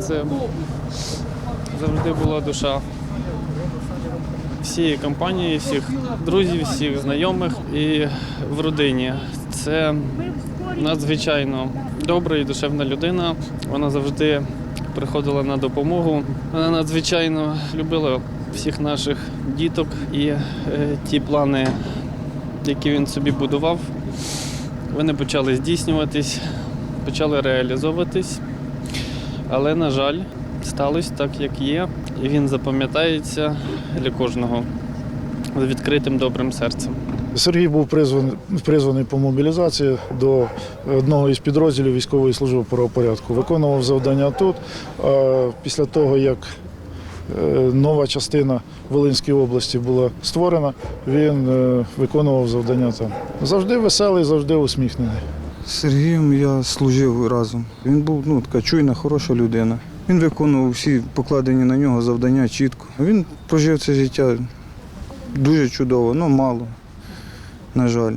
Це завжди була душа всієї компанії, всіх друзів, всіх знайомих і в родині. Це надзвичайно добра і душевна людина. Вона завжди приходила на допомогу. Вона надзвичайно любила всіх наших діток і е, ті плани, які він собі будував, вони почали здійснюватись, почали реалізовуватись. Але, на жаль, сталося так, як є, і він запам'ятається для кожного з відкритим добрим серцем. Сергій був призваний, призваний по мобілізації до одного із підрозділів військової служби правопорядку. Виконував завдання тут. А після того, як е, нова частина Волинської області була створена, він е, виконував завдання там. Завжди веселий, завжди усміхнений. З Сергієм я служив разом. Він був ну, така чуйна, хороша людина. Він виконував всі покладені на нього завдання чітко. Він прожив це життя дуже чудово, але мало, на жаль.